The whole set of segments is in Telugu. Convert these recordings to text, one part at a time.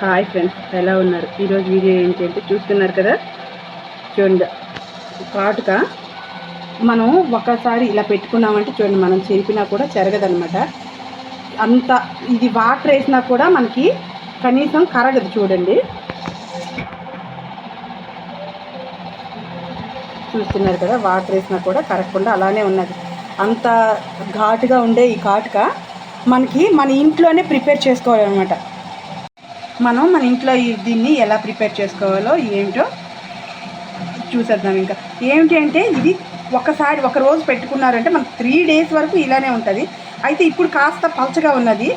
హాయ్ ఫ్రెండ్స్ ఎలా ఉన్నారు? ఈరోజు వీడియో ఏంటి అంటే చూస్తున్నారు కదా? చూడండి. కాటుక మనం ఒకసారి ఇలా పెట్టుకున్నామంటే చూడండి మనం చెరిపినా కూడా చెరగదనమాట అంత ఇది వాటర్ వేసినా కూడా మనకి కనీసం కరగదు చూడండి. చూస్తున్నారు కదా వాటర్ వేసినా కూడా కరగకుండా అలానే ఉన్నది. అంత ఘాటుగా ఉండే ఈ కాటుక మనకి మన ఇంట్లోనే ప్రిపేర్ చేసుకోవాలన్నమాట. మనం మన ఇంట్లో దీన్ని ఎలా ప్రిపేర్ చేసుకోవాలో ఏంటో చూసేద్దాం ఇంకా. ఏమిటి అంటే ఇది ఒకసారి ఒక రోజు పెట్టుకున్నారంటే మనకు త్రీ డేస్ వరకు ఇలానే ఉంటుంది. అయితే ఇప్పుడు కాస్త పలచగా ఉన్నది.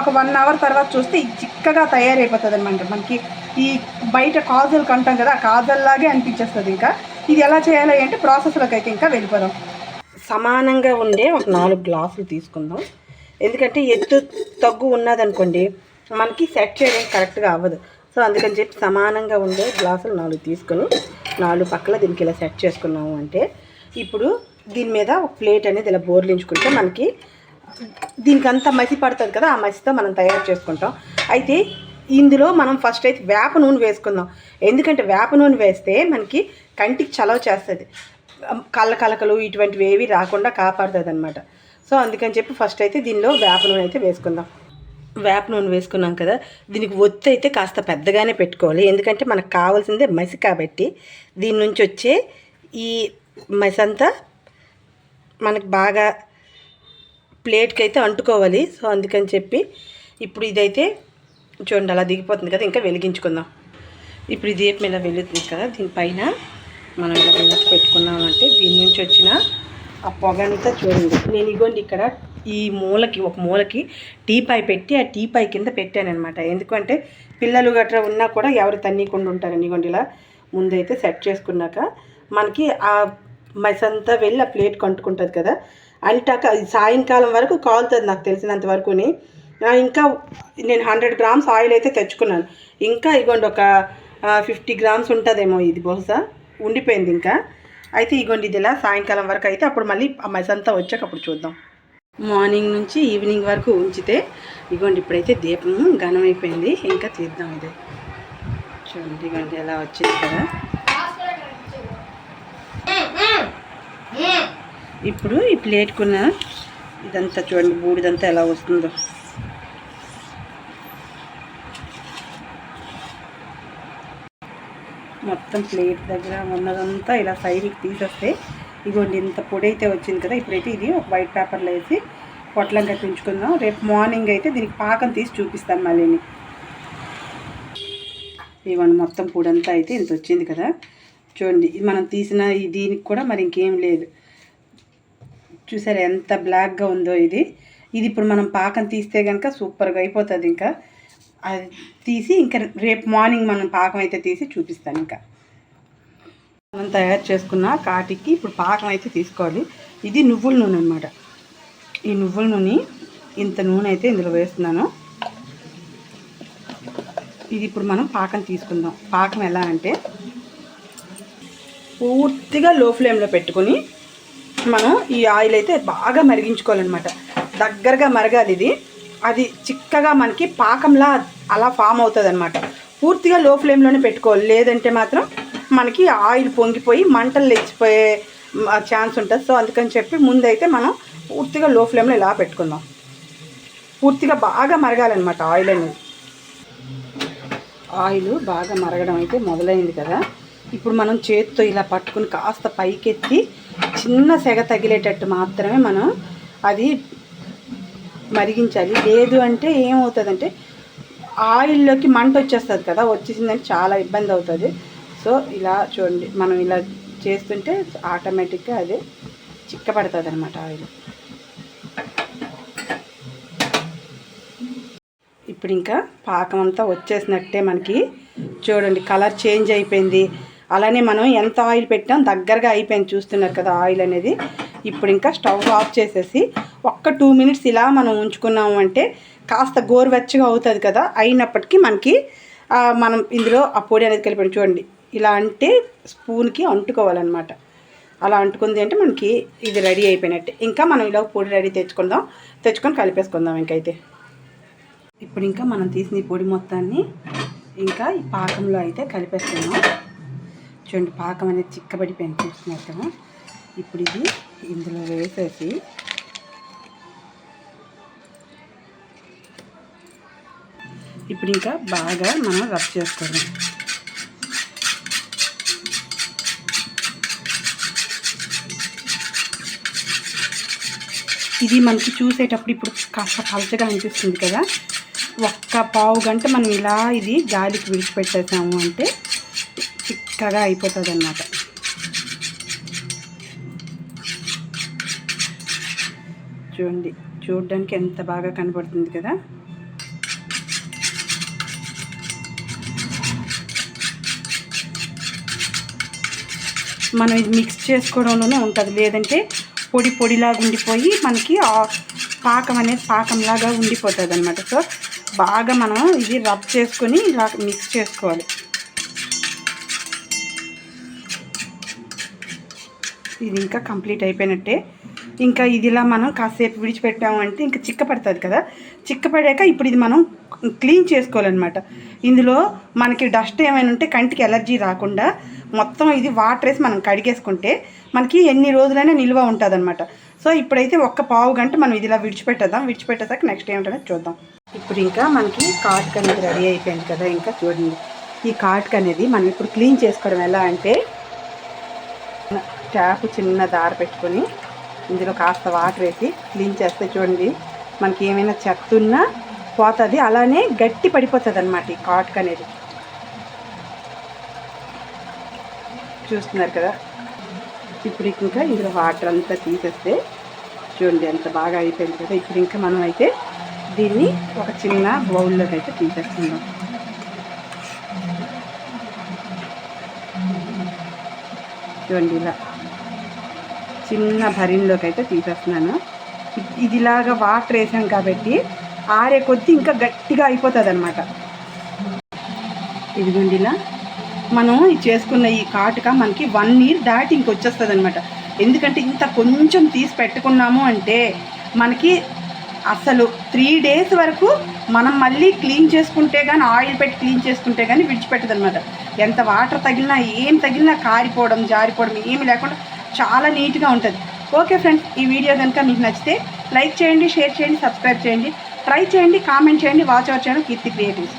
ఒక వన్ అవర్ తర్వాత చూస్తే చిక్కగా తయారైపోతుంది అనమాట మనకి ఈ బయట కాజల్ కంటాం కదా ఆ కాజల్లాగే అనిపించేస్తుంది ఇంకా. ఇది ఎలా చేయాలి అంటే ప్రాసెస్లోకి అయితే ఇంకా వెళ్ళిపోదాం. సమానంగా ఉండే ఒక నాలుగు గ్లాసులు తీసుకుందాం. ఎందుకంటే ఎత్తు తగ్గు ఉన్నదనుకోండి మనకి సెట్ చేయడం కరెక్ట్గా అవ్వదు. సో అందుకని చెప్పి సమానంగా ఉండే గ్లాసులు నాలుగు తీసుకొని నాలుగు పక్కల దీనికి ఇలా సెట్ చేసుకున్నాము అంటే ఇప్పుడు దీని మీద ఒక ప్లేట్ అనేది ఇలా బోర్లించుకుంటే మనకి దీనికి మసి పడుతుంది కదా ఆ మసితో మనం తయారు చేసుకుంటాం. అయితే ఇందులో మనం ఫస్ట్ అయితే వేప నూనె వేసుకుందాం. ఎందుకంటే వేప నూనె వేస్తే మనకి కంటికి చలవ చేస్తుంది. కళ్ళ కలకలు ఇటువంటివి ఏవి రాకుండా కాపాడుతుంది అనమాట సో అందుకని చెప్పి ఫస్ట్ అయితే దీనిలో వేప నూనె అయితే వేసుకుందాం. వేప నూనె వేసుకున్నాం కదా దీనికి ఒత్తి అయితే కాస్త పెద్దగానే పెట్టుకోవాలి. ఎందుకంటే మనకు కావాల్సిందే మసి కాబట్టి దీని నుంచి వచ్చే ఈ మసి అంతా మనకు బాగా ప్లేట్కి అయితే అంటుకోవాలి. సో అందుకని చెప్పి ఇప్పుడు ఇదైతే చూడండి అలా దిగిపోతుంది కదా ఇంకా వెలిగించుకుందాం. ఇప్పుడు ఈ దీపం ఇలా వెలుగుతుంది కదా దీనిపైన మనం ఇలా వెలిగించి పెట్టుకున్నామంటే దీని నుంచి వచ్చిన ఆ పొగ అంతా చూడండి. నేను ఇగోండి ఇక్కడ ఈ మూలకి ఒక మూలకి టీపాయ్ పెట్టి ఆ టీపాయ్ కింద పెట్టాను అనమాట ఎందుకంటే పిల్లలు గట్రా ఉన్నా కూడా ఎవరు తన్నీకుండా ఉంటారని ఇగోండి ఇలా ముందైతే సెట్ చేసుకున్నాక మనకి ఆ మసంతా వెళ్ళి ఆ ప్లేట్ కంటుకుంటుంది కదా. అంటాక అది సాయంకాలం వరకు కాలుతుంది నాకు తెలిసినంత వరకుని. ఇంకా నేను హండ్రెడ్ గ్రామ్స్ ఆయిల్ అయితే తెచ్చుకున్నాను. ఇంకా ఇగోండి ఒక ఫిఫ్టీ గ్రామ్స్ ఉంటుందేమో ఇది బహుశా. ఉండిపోయింది ఇంకా. అయితే ఇగోండి ఇది ఇలా సాయంకాలం వరకు అయితే అప్పుడు మళ్ళీ ఆ మసంతా వచ్చాక అప్పుడు చూద్దాం. మార్నింగ్ నుంచి ఈవినింగ్ వరకు ఉంచితే ఇగోండి ఇప్పుడైతే దీపం ఘనమైపోయింది. ఇంకా తీద్దాం ఇది. చూడండి ఇగోండి ఎలా వచ్చింది కదా. ఇప్పుడు ఈ ప్లేట్కున్న ఇదంతా చూడండి బూడిదంతా ఎలా వస్తుందో. మొత్తం ప్లేట్ దగ్గర ఉన్నదంతా ఇలా సైడ్కి తీసేస్తే ఇగోండి ఇంత పొడి అయితే వచ్చింది కదా ఇప్పుడైతే ఇది ఒక వైట్ పేపర్లో వేసి పొట్లంగా ఉంచుకుందాం రేపు మార్నింగ్ అయితే దీనికి పాకం తీసి చూపిస్తాను మళ్ళీని. ఇవ్వండి మొత్తం పొడంతా అయితే ఇంత వచ్చింది కదా. చూడండి మనం తీసిన దీనికి కూడా మరి ఇంకేం లేదు. చూసారా ఎంత బ్లాక్గా ఉందో ఇది. ఇది ఇప్పుడు మనం పాకం తీస్తే కనుక సూపర్గా అయిపోతుంది ఇంకా. అది తీసి ఇంకా రేపు మార్నింగ్ మనం పాకం అయితే తీసి చూపిస్తాను ఇంకా. మనం తయారు చేసుకున్న కాటికి ఇప్పుడు పాకం అయితే తీసుకోవాలి. ఇది నువ్వుల నూనె అనమాట ఈ నువ్వుల నూనె ఇంత నూనె అయితే ఇందులో వేస్తున్నాను. ఇది ఇప్పుడు మనం పాకం తీసుకుందాం. పాకం ఎలా అంటే పూర్తిగా లో ఫ్లేమ్లో పెట్టుకొని మనం ఈ ఆయిల్ అయితే బాగా మరిగించుకోవాలన్నమాట. దగ్గరగా మరగాలి ఇది. అది చిక్కగా మనకి పాకంలా అలా ఫామ్ అవుతుంది అనమాట పూర్తిగా లో ఫ్లేమ్లోనే పెట్టుకోవాలి. లేదంటే మాత్రం మనకి ఆయిల్ పొంగిపోయి మంటలు లేచిపోయే ఛాన్స్ ఉంటుంది. సో అందుకని చెప్పి ముందైతే మనం పూర్తిగా లో ఫ్లేమ్లో ఇలా పెట్టుకుందాం. పూర్తిగా బాగా మరగాలన్నమాట ఆయిల్ అనేది. ఆయిల్ బాగా మరగడం అయితే మొదలైంది కదా. ఇప్పుడు మనం చేతితో ఇలా పట్టుకుని కాస్త పైకెత్తి చిన్న సెగ తగిలేటట్టు మాత్రమే మనం అది మరిగించాలి. లేదు అంటే ఏమవుతుందంటే ఆయిల్లోకి మంట వచ్చేస్తుంది కదా వచ్చేసిందంటే చాలా ఇబ్బంది అవుతుంది. సో ఇలా చూడండి మనం ఇలా చేస్తుంటే ఆటోమేటిక్గా అదే చిక్కబడుతుంది అనమాట ఆయిల్ ఇప్పుడు ఇంకా పాకం అంతా వచ్చేసినట్టే మనకి. చూడండి కలర్ చేంజ్ అయిపోయింది. అలానే మనం ఎంత ఆయిల్ పెట్టాం దగ్గరగా అయిపోయింది చూస్తున్నారు కదా ఆయిల్ అనేది. ఇప్పుడు ఇంకా స్టవ్ ఆఫ్ చేసేసి ఒక్క టూ మినిట్స్ ఇలా మనం ఉంచుకున్నాము అంటే కాస్త గోరువెచ్చగా అవుతుంది కదా. అయినప్పటికీ మనకి మనం ఇందులో ఆ పొడి అనేది కలిపి చూడండి ఇలా అంటే స్పూన్కి అంటుకోవాలన్నమాట. అలా అంటుకుంది అంటే మనకి ఇది రెడీ అయిపోయినట్టే. ఇంకా మనం ఇలా పొడి రెడీ తెచ్చుకుందాం. తెచ్చుకొని కలిపేసుకుందాం ఇంకైతే. ఇప్పుడు ఇంకా మనం తీసిన పొడి మొత్తాన్ని ఇంకా ఈ పాకంలో అయితే కలిపేస్తున్నాం. చూడండి పాకం అనేది చిక్కబడిపోయింది చూస్తున్నారు కదా ఇప్పుడు ఇది ఇందులో వేసేసి ఇప్పుడు ఇంకా బాగా మనం రబ్ చేసుకోవాలి. ఇది మనకి చూసేటప్పుడు ఇప్పుడు కాస్త పలచగా అనిపిస్తుంది కదా. ఒక్క పావు గంట మనం ఇలా ఇది గాలికి విడిచిపెట్టేసాము అంటే చిక్కగా అయిపోతుంది అన్నమాట చూడండి చూడడానికి ఎంత బాగా కనబడుతుంది కదా. మనం ఇది మిక్స్ చేసుకోవడంలోనే ఉంటుంది. లేదంటే పొడి పొడిలాగా ఉండిపోయి మనకి పాకం అనేది పాకంలాగా ఉండిపోతుంది అనమాట సో బాగా మనం ఇది రబ్ చేసుకొని ఇలా మిక్స్ చేసుకోవాలి. ఇది ఇంకా కంప్లీట్ అయిపోయినట్టే. ఇంకా ఇదిలా మనం కాసేపు విడిచిపెట్టామంటే ఇంకా చిక్క పడుతుంది కదా. చిక్క పడాక ఇప్పుడు ఇది మనం క్లీన్ చేసుకోవాలన్నమాట. ఇందులో మనకి డస్ట్ ఏమైనా ఉంటే కంటికి ఎలర్జీ రాకుండా మొత్తం ఇది వాటర్ వేసి మనం కడిగేసుకుంటే మనకి ఎన్ని రోజులైనా నిల్వ ఉంటుందనమాట సో ఇప్పుడైతే ఒక్క పావు గంట మనం ఇది ఇలా విడిచిపెట్టేద్దాం. విడిచిపెట్టేదాక నెక్స్ట్ ఏమిటనే చూద్దాం. ఇప్పుడు ఇంకా మనకి కాటుక అనేది రెడీ అయిపోయింది కదా. ఇంకా చూడండి. ఈ కాటుక అనేది మనం ఇప్పుడు క్లీన్ చేసుకోవడం ఎలా అంటే ట్యాప్ చిన్న దారి పెట్టుకొని ఇందులో కాస్త వాటర్ వేసి క్లీన్ చేస్తే చూడండి మనకి ఏమైనా చెత్త ఉన్నా పోతుంది. అలానే గట్టి పడిపోతుంది అనమాట ఈ కాటుక అనేది. చూస్తున్నారు కదా? ఇప్పుడు ఇంకా ఇందులో వాటర్ అంతా తీసేస్తే చూడండి ఎంత బాగా అయిపోయింది కదా. ఇప్పుడు ఇంకా మనం అయితే దీన్ని ఒక చిన్న బౌల్లోకి అయితే తీసేస్తున్నాం. చూడండి ఇలా. చిన్న భరిన్లోకి అయితే తీసేస్తున్నాను ఇదిలాగా వాటర్ వేసాం కాబట్టి ఆరే కొద్దీ ఇంకా గట్టిగా అయిపోతుంది అనమాట ఇదిగోండి ఇలా. మనం ఇది చేసుకున్న ఈ కాటుక మనకి వన్ ఇయర్ దాటి ఇంకొచ్చేస్తుంది అనమాట ఎందుకంటే ఇంత కొంచెం తీసి పెట్టుకున్నాము అంటే మనకి అసలు త్రీ డేస్ వరకు మనం మళ్ళీ క్లీన్ చేసుకుంటే కానీ ఆయిల్ పెట్టి క్లీన్ చేసుకుంటే కానీ విడిచిపెట్టదు అనమాట ఎంత వాటర్ తగిలినా ఏం తగిలినా కారిపోవడం జారిపోవడం ఏమి లేకుండా చాలా నీట్గా ఉంటుంది. ఓకే ఫ్రెండ్స్ ఈ వీడియో కనుక మీకు నచ్చితే లైక్ చేయండి షేర్ చేయండి సబ్స్క్రైబ్ చేయండి ట్రై చేయండి కామెంట్ చేయండి వాచ్ అవర్ చేయండి కీర్తి క్రియేటివ్స్.